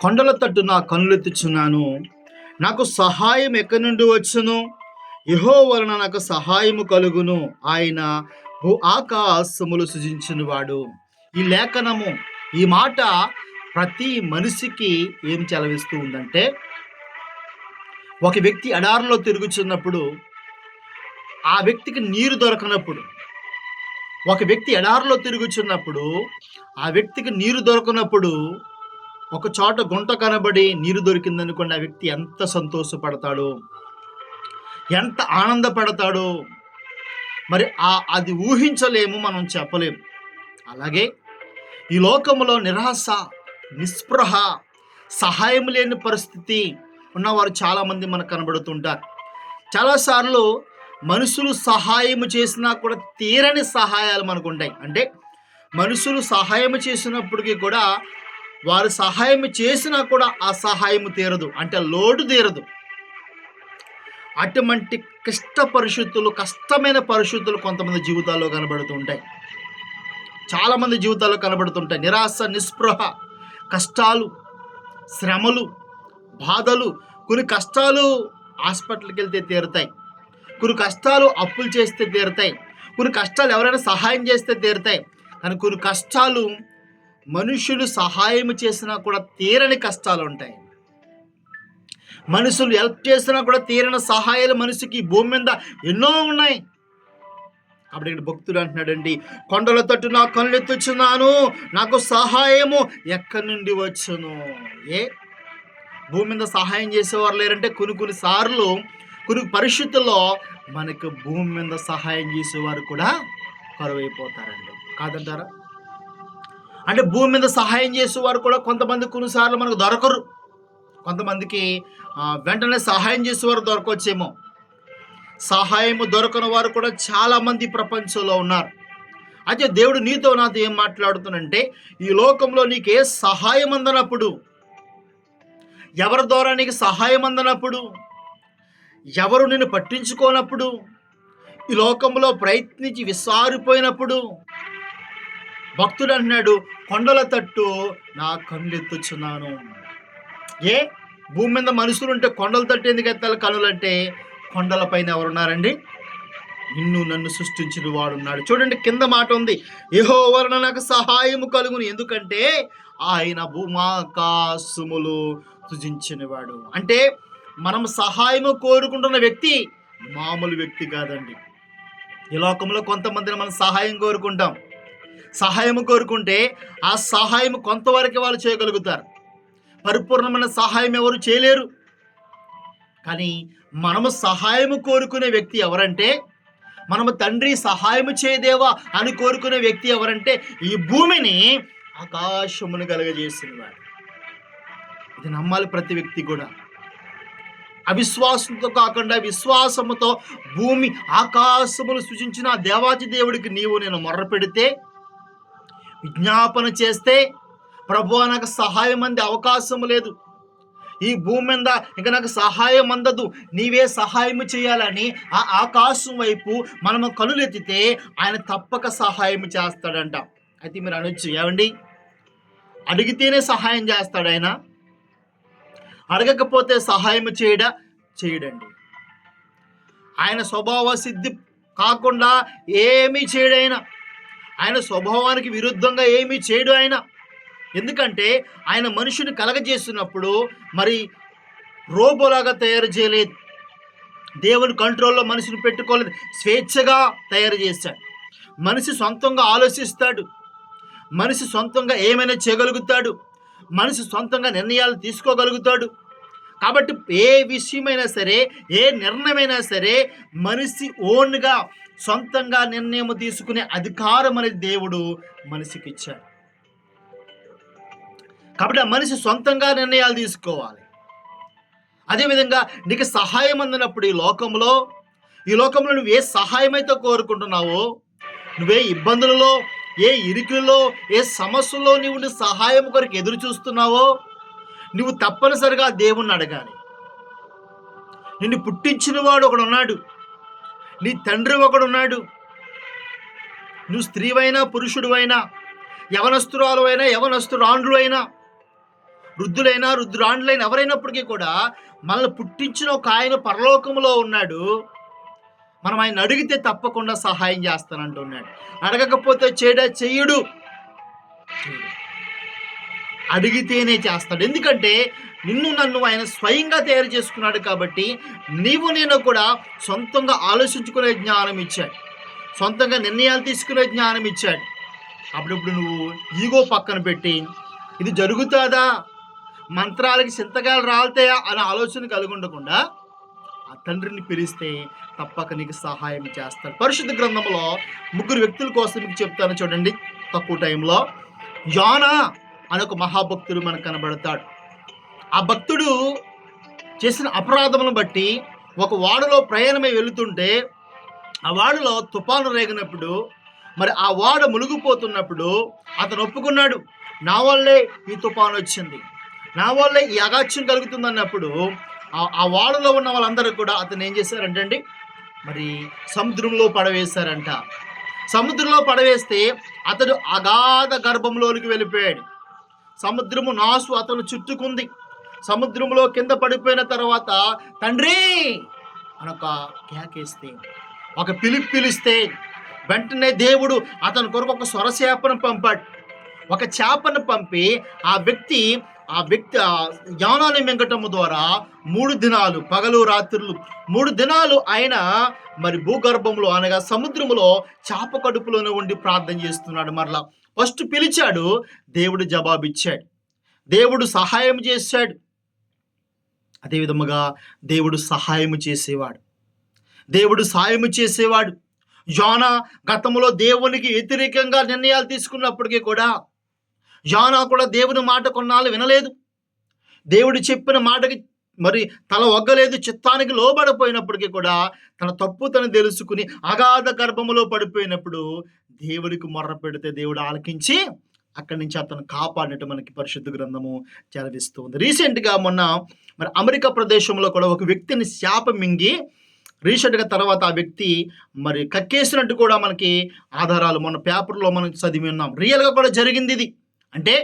కొండల తట్టు నా కనులెత్తుచున్నాను నాకు సహాయం ఎక్కడి నుండి వచ్చును? యహో వలన నాకు సహాయము కలుగును. ఆయన భూ ఆకాశములు సృజించినవాడు. ఈ లేఖనము ఈ మాట ప్రతి మనిషికి ఏం చెలవిస్తూ ఉందంటే ఒక వ్యక్తి ఎడారిలో తిరుగుచున్నప్పుడు ఆ వ్యక్తికి నీరు దొరకనప్పుడు ఒక వ్యక్తి ఎడారిలో తిరుగుచున్నప్పుడు ఆ వ్యక్తికి నీరు దొరకనప్పుడు ఒక చోట గుంట కనబడి నీరు దొరికిందనుకోండి ఆ వ్యక్తి ఎంత సంతోషపడతాడో? ఎంత ఆనందపడతాడో? మరి ఆ అది ఊహించలేము మనం చెప్పలేము. అలాగే ఈ లోకంలో నిరాశ నిస్పృహ సహాయం లేని పరిస్థితి ఉన్నవారు చాలామంది మనకు కనబడుతుంటారు. చాలాసార్లు మనుషులు సహాయం చేసినా కూడా తీరని సహాయాలు మనకు ఉంటాయి. అంటే మనుషులు సహాయం చేసినప్పటికీ కూడా వారు సహాయం చేసినా కూడా ఆ సహాయం తీరదు అంటే లోటు తీరదు. అటువంటి క్లిష్ట పరిస్థితులు కష్టమైన పరిస్థితులు కొంతమంది జీవితాల్లో కనబడుతుంటాయి. చాలామంది జీవితాల్లో కనబడుతుంటాయి. నిరాశ నిస్పృహ కష్టాలు శ్రమలు బాధలు కొన్ని కష్టాలు హాస్పిటల్కి వెళ్తే తీరుతాయి. కొన్ని కష్టాలు అప్పులు చేస్తే తీరుతాయి. కొన్ని కష్టాలు ఎవరైనా సహాయం చేస్తే తీరుతాయి. కానీ కొన్ని కష్టాలు మనుషులు సహాయం చేసినా కూడా తీరని కష్టాలు ఉంటాయి మనుషులు హెల్ప్ చేసినా కూడా తీరని సహాయాలు మనిషికి భూమి మీద ఎన్నో ఉన్నాయి. కాబట్టి ఇక్కడ భక్తుడు అంటున్నాడండి కొండల తట్టు నా కళ్ళెత్తుచున్నాను నాకు సహాయము ఎక్కడి నుండి వచ్చును? ఏ? భూమి మీద సహాయం చేసేవారు లేరంటే కొన్ని కొన్ని సార్లు కొన్ని పరిస్థితుల్లో మనకు భూమి మీద సహాయం చేసేవారు కూడా కరువైపోతారండి. కాదంటారా? అంటే భూమి మీద సహాయం చేసేవారు కూడా కొంతమంది కొన్నిసార్లు మనకు దొరకరు. కొంతమందికి వెంటనే సహాయం చేసేవారు దొరకొచ్చేమో. సహాయం దొరకని వారు కూడా చాలామంది ప్రపంచంలో ఉన్నారు. అయితే దేవుడు నీతో నాతో ఏం మాట్లాడుతున్నంటే ఈ లోకంలో నీకు ఏ సహాయం అందనప్పుడు ఎవరి ద్వారా నీకు సహాయం అందనప్పుడు ఎవరు నిన్ను పట్టించుకోనప్పుడు ఈ లోకంలో ప్రయత్నించి విసారిపోయినప్పుడు భక్తుడు అన్నాడు కొండల తట్టు నా కళ్ళెత్తుచున్నాను. ఏ? భూమి మీద మనుషులు ఉంటే కొండల తట్టు ఎందుకు ఎత్తాలి కనులంటే కొండలపైన ఎవరున్నారండి? నిన్ను నన్ను సృష్టించిన వాడున్నాడు చూడండి కింద మాట ఉంది. ఏహో వలన నాకు సహాయము కలుగును. ఎందుకంటే ఆయన భూమాకాశములు సృజించినవాడు. అంటే మనం సహాయము కోరుకుంటున్న వ్యక్తి మామూలు వ్యక్తి కాదండి. ఈ లోకంలో కొంతమందిని మనం సహాయం కోరుకుంటాం. సహాయం కోరుకుంటే ఆ సహాయం కొంతవరకు వాళ్ళు చేయగలుగుతారు. పరిపూర్ణమైన సహాయం ఎవరు చేయలేరు. కానీ మనము సహాయము కోరుకునే వ్యక్తి ఎవరంటే మనము తండ్రి సహాయము చేయదేవా అని కోరుకునే వ్యక్తి ఎవరంటే ఈ భూమిని ఆకాశమును కలగజేసిన వాడు ఇది నమ్మాలి ప్రతి వ్యక్తి కూడా. అవిశ్వాసంతో కాకుండా విశ్వాసముతో భూమి ఆకాశములు సృజించిన ఆ దేవాది దేవుడికి నీవు నేను మొర్ర పెడితే విజ్ఞాపన చేస్తే ప్రభు నాకు సహాయం అందే అవకాశం లేదు. ఈ భూమి మీద ఇంకా నాకు సహాయం అందదు. నీవే సహాయం చేయాలని ఆ ఆకాశం వైపు మనము కనులెత్తితే ఆయన తప్పక సహాయం చేస్తాడంట. అయితే మీరు అనొచ్చు ఏమండి? అడిగితేనే సహాయం చేస్తాడు ఆయన. అడగకపోతే సహాయం చేయడా చేయడండి. ఆయన స్వభావ సిద్ధి కాకుండా ఏమీ చేయడైనా ఆయన స్వభావానికి విరుద్ధంగా ఏమీ చేయడు ఆయన. ఎందుకంటే ఆయన మనుషుని కలగజేస్తున్నప్పుడు మరి రోబోలాగా తయారు చేయలేదు దేవుని కంట్రోల్లో మనిషిని పెట్టుకోలేదు స్వేచ్ఛగా తయారు చేశాడు. మనిషి సొంతంగా ఆలోచిస్తాడు. మనిషి సొంతంగా ఏమైనా చేయగలుగుతాడు. మనిషి సొంతంగా నిర్ణయాలు తీసుకోగలుగుతాడు. కాబట్టి ఏ విషయమైనా సరే ఏ నిర్ణయమైనా సరే మనిషి ఓన్గా సొంతంగా నిర్ణయం తీసుకునే అధికారం అనేది దేవుడు మనిషికి ఇచ్చాడు. కాబట్టి ఆ మనిషి సొంతంగా నిర్ణయాలు తీసుకోవాలి. అదేవిధంగా నీకు సహాయం అందినప్పుడు ఈ లోకంలో ఈ లోకంలో నువ్వు ఏ సహాయం అయితే కోరుకుంటున్నావో నువ్వే ఇబ్బందులలో ఏ ఇరుకులలో ఏ సమస్యలో నీవు నీ సహాయం కొరకు ఎదురు చూస్తున్నావో నువ్వు తప్పనిసరిగా దేవుణ్ణి అడగాలి. నిన్ను పుట్టించిన వాడు ఒకడు ఉన్నాడు. నీ తండ్రి ఒకడు ఉన్నాడు. నువ్వు స్త్రీవైనా పురుషుడు అయినా యవనస్తురాలు అయినా యవనస్తురాండ్లు అయినా వృద్ధులైనా వృద్ధురాండ్లైనా ఎవరైనప్పటికీ కూడా మనల్ని పుట్టించిన ఒక ఆయన పరలోకంలో ఉన్నాడు. మనం ఆయన అడిగితే తప్పకుండా సహాయం చేస్తానంటున్నాడు. అడగకపోతే చేయడా చెయ్యడు. చేయడు. అడిగితేనే చేస్తాడు. ఎందుకంటే నిన్ను నన్ను ఆయన స్వయంగా తయారు చేసుకున్నాడు కాబట్టి నీవు నేను కూడా సొంతంగా ఆలోచించుకునే జ్ఞానం ఇచ్చాడు. సొంతంగా నిర్ణయాలు తీసుకునే జ్ఞానం ఇచ్చాడు. అప్పుడప్పుడు నువ్వు ఈగో పక్కన పెట్టి ఇది జరుగుతుందా? మంత్రాలకి చింతకాయలు రాలుతాయా? అనే ఆలోచన కలిగి ఉండకుండా ఆ తండ్రిని పిలిస్తే తప్పక నీకు సహాయం చేస్తాడు. పరిశుద్ధ గ్రంథంలో ముగ్గురు వ్యక్తుల కోసం మీకు చెప్తాను చూడండి. తక్కువ టైంలో యానా అనొక మహాభక్తుడు మనకు కనబడతాడు. ఆ భక్తుడు చేసిన అపరాధమును బట్టి ఒక వాడలో ప్రయాణమై వెళుతుంటే ఆ వాడలో తుఫాను రేగినప్పుడు మరి ఆ వాడ మునిగిపోతున్నప్పుడు అతను ఒప్పుకున్నాడు నా వల్లే ఈ తుఫాను వచ్చింది. నా వల్లే ఈ అగాచ్యం కలుగుతుంది అన్నప్పుడు ఆ- వాడలో ఉన్న వాళ్ళందరూ కూడా అతను ఏం చేశారంటండి? మరి సముద్రంలో పడవేశారంట. సముద్రంలో పడవేస్తే అతడు అగాధ గర్భంలోనికి వెళ్ళిపోయాడు. సముద్రము నాసు అతను చుట్టుకుంది. సముద్రంలో కింద పడిపోయిన తర్వాత తండ్రి! అనొక కేకేస్తే ఒక పిలిపి పిలిస్తే వెంటనే దేవుడు అతని కొరకు ఒక స్వరచేపను పంపాడు. ఒక చేపను పంపి ఆ వ్యక్తి ఆ వ్యక్తి ఆ యానాన్ని మింగటము ద్వారా మూడు దినాలు పగలు రాత్రులు మూడు దినాలు ఆయన మరి భూగర్భంలో అనగా సముద్రములో చేప కడుపులోనే ఉండి ప్రార్థన చేస్తున్నాడు మరలా. ఫస్ట్ పిలిచాడు దేవుడు జవాబిచ్చాడు. దేవుడు సహాయం చేశాడు. అదేవిధముగా దేవుడు సహాయం చేసేవాడు. దేవుడు సాయము చేసేవాడు. జానా గతంలో దేవునికి వ్యతిరేకంగా నిర్ణయాలు తీసుకున్నప్పటికీ కూడా జానా కూడా దేవుని మాట కొన్నాళ్ళు వినలేదు. దేవుడు చెప్పిన మాటకి మరి తల ఒగ్గలేదు చిత్తానికి లోబడిపోయినప్పటికీ కూడా తన తప్పు తను తెలుసుకుని అగాధ గర్భములో పడిపోయినప్పుడు దేవుడికి మొర్ర పెడితే దేవుడు ఆలకించి అక్కడి నుంచి అతను కాపాడినట్టు మనకి పరిశుద్ధ గ్రంథము చదివిస్తుంది రీసెంట్గా మొన్న మరి అమెరికా ప్రదేశంలో కూడా ఒక వ్యక్తిని శాప మింగి రీసెంట్గా తర్వాత ఆ వ్యక్తి మరి కక్కేసినట్టు కూడా మనకి ఆధారాలు మొన్న పేపర్లో మనం చదివి ఉన్నాం. రియల్గా కూడా జరిగింది ఇది. అంటే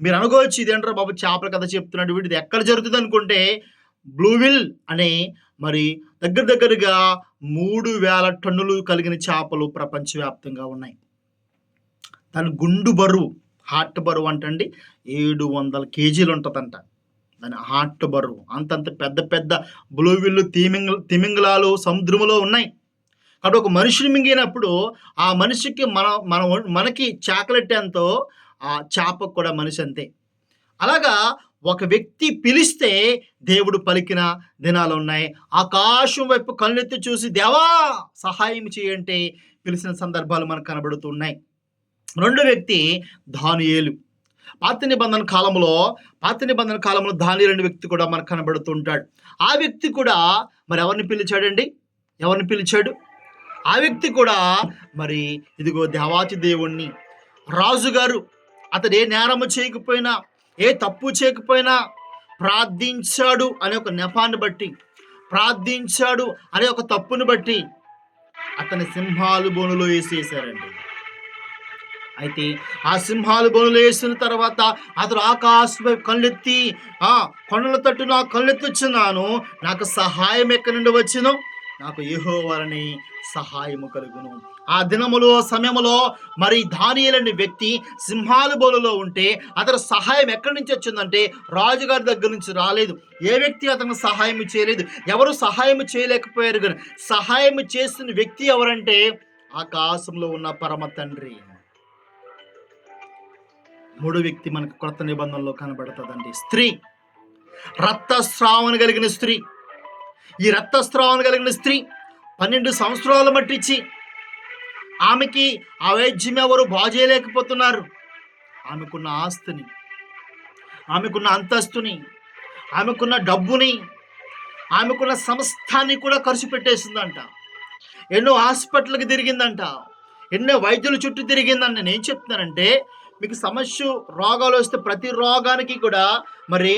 మీరు అనుకోవచ్చు ఇది ఏంట్రా బాబు చేపల కథ చెప్తున్నాడు వీటిది ఎక్కడ జరుగుతుంది అనుకుంటే బ్లూవిల్ అనే మరి దగ్గర దగ్గరగా మూడు వేల టన్నులు కలిగిన చేపలు ప్రపంచవ్యాప్తంగా ఉన్నాయి. దాని గుండు బరువు హార్ట్ బరువు అంటండి ఏడు వందల కేజీలు ఉంటుందంట. దాని హార్ట్ బరువు అంతంత పెద్ద పెద్ద బ్లూవిల్లు తిమింగ తిమింగలాలు సముద్రములో ఉన్నాయి. కాబట్టి ఒక మనిషిని మింగినప్పుడు ఆ మనిషికి మన మన మనకి చాకలెట్ ఎంతో ఆ చేపకు కూడా మనిషి అంతే. అలాగా ఒక వ్యక్తి పిలిస్తే దేవుడు పలికిన దినాలు ఉన్నాయి. ఆకాశం వైపు కళ్ళెత్తి చూసి దేవా సహాయం చేయంటే పిలిచిన సందర్భాలు మనకు కనబడుతున్నాయి. రెండో వ్యక్తి దానియేలు. పాత నిబంధన కాలంలో పాత నిబంధన కాలంలో దాని రెండు వ్యక్తి కూడా మనకు కనబడుతుంటాడు. ఆ వ్యక్తి కూడా మరి ఎవరిని పిలిచాడండి? ఎవరిని పిలిచాడు? ఆ వ్యక్తి కూడా మరి ఇదిగో దేవాతి దేవుణ్ణి. రాజుగారు అతడు ఏ నేరము చేయకపోయినా ఏ తప్పు చేయకపోయినా ప్రార్థించాడు అనే ఒక నెపాన్ని బట్టి ప్రార్థించాడు అనే ఒక తప్పును బట్టి అతని సింహాలు బోనులో వేసేసారండి అయితే ఆ సింహాలు బోనులు వేసిన తర్వాత అతడు ఆకాశం కళ్ళెత్తి ఆ కొండల తట్టు నా కళ్ళెత్తుచున్నాను. నాకు సహాయం ఎక్కడి నుండి వచ్చినో? నాకు యెహోవాని సహాయము కలుగును. ఆ దినములో సమయములో మరి దానియలని వ్యక్తి సింహాలు బోలులో ఉంటే అతని సహాయం ఎక్కడి నుంచి వచ్చిందంటే రాజుగారి దగ్గర నుంచి రాలేదు. ఏ వ్యక్తి అతను సహాయం చేయలేదు? ఎవరు సహాయం చేయలేకపోయారు కానీ సహాయం చేసిన వ్యక్తి ఎవరంటే ఆకాశంలో ఉన్న పరమ తండ్రి. మూడు వ్యక్తి మనకు కొత్త నిబంధనలో కనబడుతుందండి. స్త్రీ. రక్తస్రావణ కలిగిన స్త్రీ. ఈ రక్తస్రావణ కలిగిన స్త్రీ పన్నెండు సంవత్సరాలు మట్టిచ్చి ఆమెకి ఆ వైద్యం ఎవరు బాగు చేయలేకపోతున్నారు ఆమెకున్న ఆస్తిని ఆమెకున్న అంతస్తుని ఆమెకున్న డబ్బుని ఆమెకున్న సంస్థాన్ని కూడా ఖర్చు పెట్టేసిందంట. ఎన్నో హాస్పిటల్కి తిరిగిందంట. ఎన్నో వైద్యుల చుట్టూ తిరిగిందని నేను ఏం చెప్తున్నానంటే మీకు సమస్య రోగాలు వస్తే ప్రతి రోగానికి కూడా మరి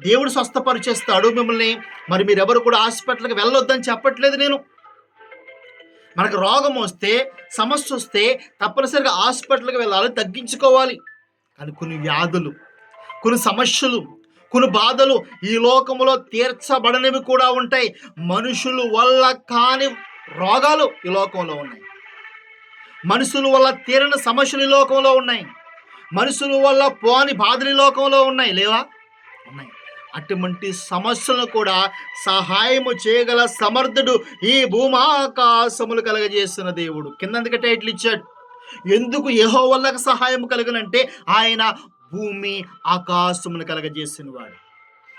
దేవుడు స్వస్థపరిచేస్తాడు మిమ్మల్ని. మరి మీరెవరు కూడా హాస్పిటల్కి వెళ్ళొద్దని చెప్పట్లేదు నేను. మనకు రోగం వస్తే సమస్య వస్తే తప్పనిసరిగా హాస్పిటల్కి వెళ్ళాలి తగ్గించుకోవాలి. కానీ కొన్ని వ్యాధులు కొన్ని సమస్యలు కొన్ని బాధలు ఈ లోకంలో తీర్చబడనివి కూడా ఉంటాయి. మనుషులు వల్ల కాని రోగాలు ఈ లోకంలో ఉన్నాయి. మనుషుల వల్ల తీరని సమస్యలు ఈ లోకంలో ఉన్నాయి. మనుషుల వల్ల పోని బాధలు ఈ లోకంలో ఉన్నాయి లేవా అటువంటి సమస్యలను కూడా సహాయము చేయగల సమర్థుడు ఈ భూమాకాశములు కలగజేస్తున్న దేవుడు. కిందందుకే టైటిల్ ఇచ్చాడు. ఎందుకు యహో వల్లకు సహాయం కలగనంటే ఆయన భూమి ఆకాశమును కలగజేసిన వాడు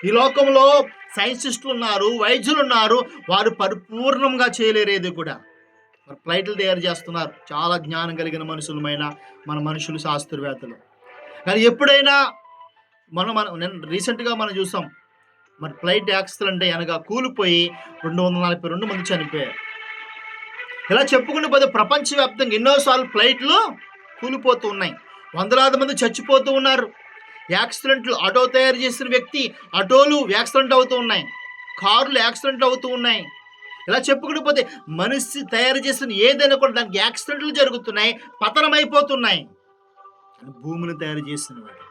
ఈ లోకంలో సైంటిస్టులు ఉన్నారు వైద్యులు ఉన్నారు వారు పరిపూర్ణంగా చేయలేరేది కూడా. మరి ఫ్లైట్లు తయారు చేస్తున్నారు. చాలా జ్ఞానం కలిగిన మనుషులమైన మన మనుషులు శాస్త్రవేత్తలు. కానీ ఎప్పుడైనా మనం మనం నేను రీసెంట్గా మనం చూసాం. మరి ఫ్లైట్ యాక్సిడెంట్ అనగా కూలిపోయి రెండు వందల నలభై రెండు మంది చనిపోయారు. ఇలా చెప్పుకుంటూ పోతే ప్రపంచవ్యాప్తంగా ఎన్నోసార్లు ఫ్లైట్లు కూలిపోతూ ఉన్నాయి. వందలాది మంది చచ్చిపోతూ ఉన్నారు. యాక్సిడెంట్లు ఆటో తయారు చేసిన వ్యక్తి ఆటోలు యాక్సిడెంట్ అవుతూ ఉన్నాయి. కార్లు యాక్సిడెంట్ అవుతూ ఉన్నాయి. ఇలా చెప్పుకుంటూ పోతే మనిషి తయారు చేసిన ఏదైనా కూడా దానికి యాక్సిడెంట్లు జరుగుతున్నాయి పతనమైపోతున్నాయి. భూమిని తయారు చేసిన వాడు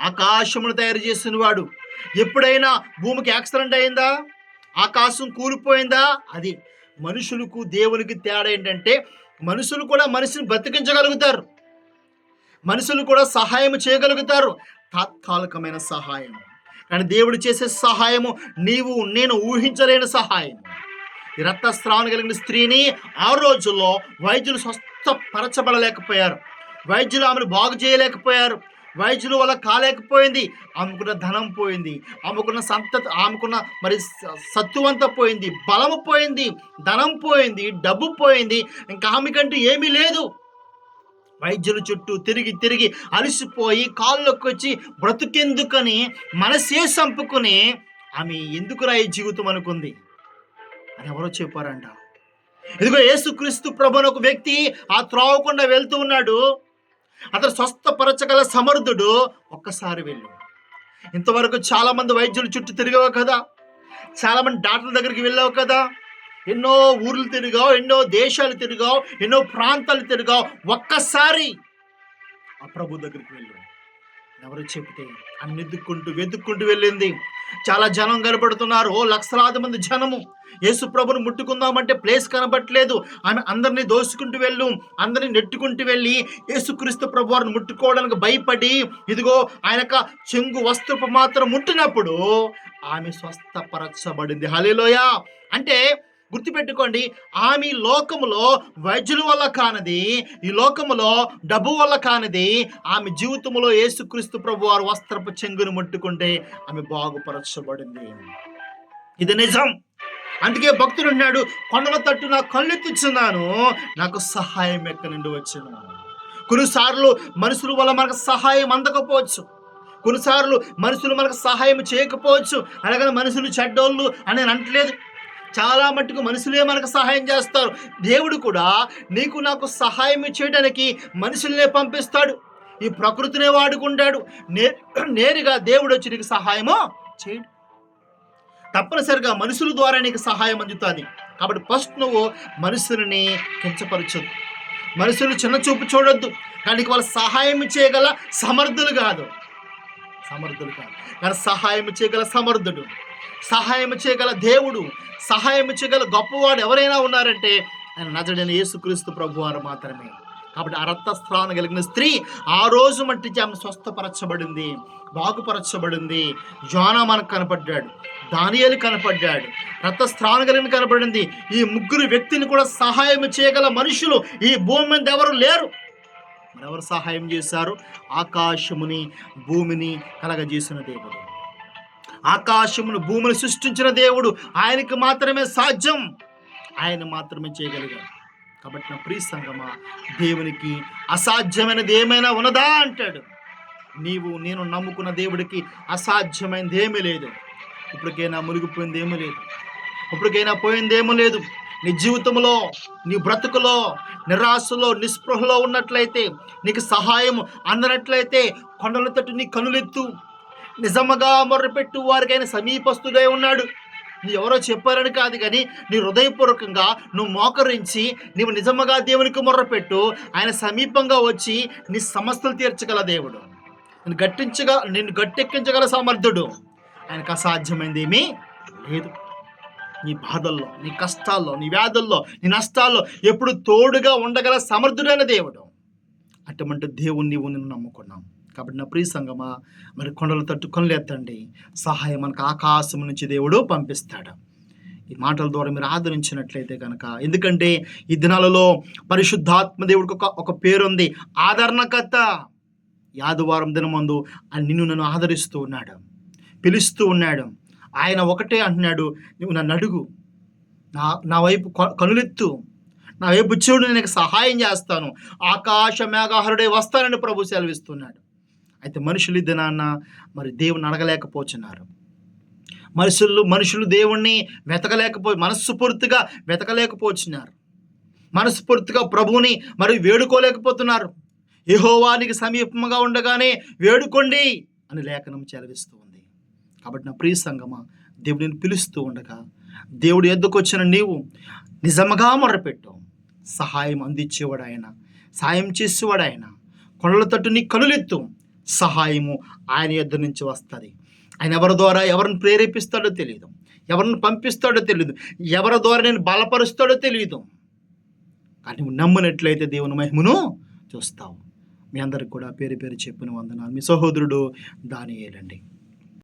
ఆకాశమును తయారు చేసిన వాడు ఎప్పుడైనా భూమికి యాక్సిడెంట్ అయిందా? ఆకాశం కూలిపోయిందా? అది మనుషులకు దేవునికి తేడా ఏంటంటే మనుషులు కూడా మనిషిని బ్రతికించగలుగుతారు మనుషులు కూడా సహాయం చేయగలుగుతారు. తాత్కాలికమైన సహాయం కానీ దేవుడు చేసే సహాయము నీవు నేను ఊహించలేని సహాయం రక్తస్రావం కలిగిన స్త్రీని ఆ రోజుల్లో వైద్యులు స్వస్థపరచబడలేకపోయారు. వైద్యులు ఆమెను బాగు చేయలేకపోయారు. వైద్యుల వల్ల కాలేకపోయింది ఆమెకున్న ధనం పోయింది ఆమెకున్న సంతత ఆమెకున్న మరి స- సత్తువంత పోయింది బలము పోయింది ధనం పోయింది డబ్బు పోయింది ఇంకా ఆమెకంటూ ఏమీ లేదు. వైద్యుల చుట్టూ తిరిగి తిరిగి అలసిపోయి కాళ్ళకు వచ్చి బ్రతుకెందుకని మనసే చంపుకుని ఆమె ఎందుకురా ఈ జీవితం అనుకుంది? అని ఎవరో చెప్పారంట. ఇదిగో యేసుక్రీస్తు ప్రభుని ఒక వ్యక్తి ఆ త్రోవకుండా వెళ్తూ ఉన్నాడు. అతను స్వస్థపరచగల సమర్థుడు ఒక్కసారి వెళ్ళు. ఇంతవరకు చాలా మంది వైద్యుల చుట్టూ తిరిగావు కదా? చాలా మంది డాక్టర్ల దగ్గరికి వెళ్ళావు కదా? ఎన్నో ఊర్లు తిరిగావు ఎన్నో దేశాలు తిరిగావు ఎన్నో ప్రాంతాలు తిరిగావు. ఒక్కసారి ఆ ప్రభు దగ్గరికి వెళ్ళు. ఎవరు చెప్తే అన్ని వెతుక్కుంటూ వెతుక్కుంటూ వెళ్ళింది. చాలా జనం కనబడుతున్నారు ఓ లక్షలాది మంది జనము. యేసు ప్రభును ముట్టుకుందామంటే ప్లేస్ కనబట్టలేదు. ఆమె అందరినీ దోసుకుంటూ వెళ్ళు అందరినీ నెట్టుకుంటూ వెళ్ళి యేసుక్రీస్తు ప్రభు వారిని ముట్టుకోవడానికి భయపడి ఇదిగో ఆయన చెంగు వస్త్రపు మాత్రం ముట్టినప్పుడు ఆమె స్వస్థపరచబడింది. హలేలోయ అంటే గుర్తుపెట్టుకోండి ఆమె ఈ లోకములో వైద్యుల వల్ల కానిది ఈ లోకములో డబ్బు వల్ల కానిది ఆమె జీవితంలో యేసుక్రీస్తు ప్రభు వారు వస్త్రపు చెంగును ముట్టుకుంటే ఆమె బాగుపరచబడింది. ఇది నిజం. అందుకే భక్తుడు అన్నాడు కొండల తట్టు నా కళ్ళెత్తుచున్నాను నాకు సహాయం ఎక్కడి నుండి వచ్చిన కొన్నిసార్లు మనుషుల వల్ల మనకు సహాయం అందకపోవచ్చు. కొన్నిసార్లు మనుషులు మనకు సహాయం చేయకపోవచ్చు. అనగా మనుషులు చెడ్డోళ్ళు అని నేను అంటలేదు. చాలా మటుకు మనుషులే మనకు సహాయం చేస్తారు. దేవుడు కూడా నీకు నాకు సహాయం చేయడానికి మనుషుల్నే పంపిస్తాడు. ఈ ప్రకృతినే వాడుకుంటాడు. నే నేరుగా దేవుడు వచ్చి నీకు సహాయమో చేయడు. తప్పనిసరిగా మనుషుల ద్వారా నీకు సహాయం అందుతుంది. కాబట్టి ఫస్ట్ నువ్వు మనుషులని కించపరచొద్దు. మనుషులు చిన్న చూపు చూడొద్దు. కానీ వాళ్ళ వాళ్ళు సహాయం చేయగల సమర్థులు కాదు. సమర్థులు కాదు. కానీ సహాయం చేయగల సమర్థుడు. సహాయం చేయగల దేవుడు సహాయం చేయగల గొప్పవాడు ఎవరైనా ఉన్నారంటే ఆయన నజడైన యేసుక్రీస్తు ప్రభు వారు మాత్రమే. కాబట్టి ఆ రక్తస్రావం కలిగిన స్త్రీ ఆ రోజు మట్టికి ఆమె స్వస్థపరచబడింది బాగుపరచబడింది. జోనా మనకు కనపడ్డాడు దానియేలు కనపడ్డాడు రక్తస్రావం కలిగిన కనపడింది. ఈ ముగ్గురు వ్యక్తిని కూడా సహాయం చేయగల మనుషులు ఈ భూమి మీద ఎవరు లేరు. మరెవరు సహాయం చేశారు? ఆకాశముని భూమిని కలగజేసిన దేవుడు. ఆకాశమును భూమిని సృష్టించిన దేవుడు ఆయనకి మాత్రమే సాధ్యం. ఆయన మాత్రమే చేయగలిగాడు. కాబట్టి నా ప్రియ సంగమా దేవునికి అసాధ్యమైనది ఏమైనా ఉన్నదా అంటాడు. నీవు నేను నమ్ముకున్న దేవుడికి అసాధ్యమైనది ఏమీ లేదు. ఇప్పటికైనా మునిగిపోయింది ఏమీ లేదు. ఇప్పటికైనా పోయింది ఏమీ లేదు. నీ జీవితంలో నీ బ్రతుకులో నిరాశలో నిస్పృహలో ఉన్నట్లయితే నీకు సహాయం అందనట్లయితే కొండల తట్టు నీ కనులెత్తు. నిజముగా మొర్రపెట్టు వారికైనా సమీపస్తుడై ఉన్నాడు. నీ ఎవరో చెప్పారని కాదు కానీ నీ హృదయపూర్వకంగా నువ్వు మోకరించి నీవు నిజముగా దేవునికి మొర్రపెట్టు ఆయన సమీపంగా వచ్చి నీ సమస్యలు తీర్చగల దేవుడు. నేను గట్టించగా నిన్ను గట్టెక్కించగల సమర్థుడు ఆయనకు అసాధ్యమైంది ఏమీ లేదు. నీ బాధల్లో నీ కష్టాల్లో నీ వ్యాధుల్లో నీ నష్టాల్లో ఎప్పుడు తోడుగా ఉండగల సమర్థుడైన దేవుడు. అటువంటి దేవుణ్ణి నీవు నిన్ను నమ్ముకున్నాము కాబట్టి నా ప్రియ సంగమా మరి కొండలు తట్టుకొని కొనలేతండి సహాయం మనకు ఆకాశం నుంచి దేవుడు పంపిస్తాడు. ఈ మాటల ద్వారా మీరు ఆదరించినట్లయితే కనుక ఎందుకంటే ఈ దినాలలో పరిశుద్ధాత్మ దేవుడికి ఒక ఒక పేరుంది. ఆదరణకర్త. యాదవారం ఆదివారం దినమందు నిన్ను నన్ను ఆదరిస్తూ ఉన్నాడు. పిలుస్తూ ఉన్నాడు. ఆయన ఒకటే అంటున్నాడు నువ్వు నన్ను అడుగు. నా నా వైపు కొ- కనులెత్తు. నా వైపు చూడు నేను సహాయం చేస్తాను. ఆకాశ మేఘాహరుడే వస్తానని ప్రభు సెలవిస్తున్నాడు. అయితే మనుషులు ఈ దినాన్న మరి దేవుని అడగలేకపోతున్నారు. మనుషులు మనుషులు దేవుణ్ణి వెతకలేకపో మనస్ఫూర్తిగా వెతకలేకపోతున్నారు. మనస్ఫూర్తిగా ప్రభువుని మరి వేడుకోలేకపోతున్నారు. యహోవానికి సమీపంగా ఉండగానే వేడుకోండి అని లేఖనం చెలవిస్తూ ఉంది. కాబట్టి నా ప్రియ సంగమ దేవుడిని పిలుస్తూ ఉండగా దేవుడు ఎద్దుకొచ్చిన నీవు నిజముగా మొరపెట్టు. సహాయం అందించేవాడు ఆయన సాయం చేసేవాడు ఆయన. కొండల తట్టు నీ కనులెత్తు. సహాయము ఆయన యుద్ధ నుంచి వస్తుంది. ఆయన ఎవరి ద్వారా ఎవరిని ప్రేరేపిస్తాడో తెలియదు ఎవరిని పంపిస్తాడో తెలియదు ఎవరి ద్వారా నేను బలపరుస్తాడో తెలియదు కానీ నువ్వు నమ్మినట్లయితే దేవుని మహిమను చూస్తావు. మీ అందరికి కూడా పేరు పేరు చెప్పిన వందనాలు. మీ సహోదరుడు దాని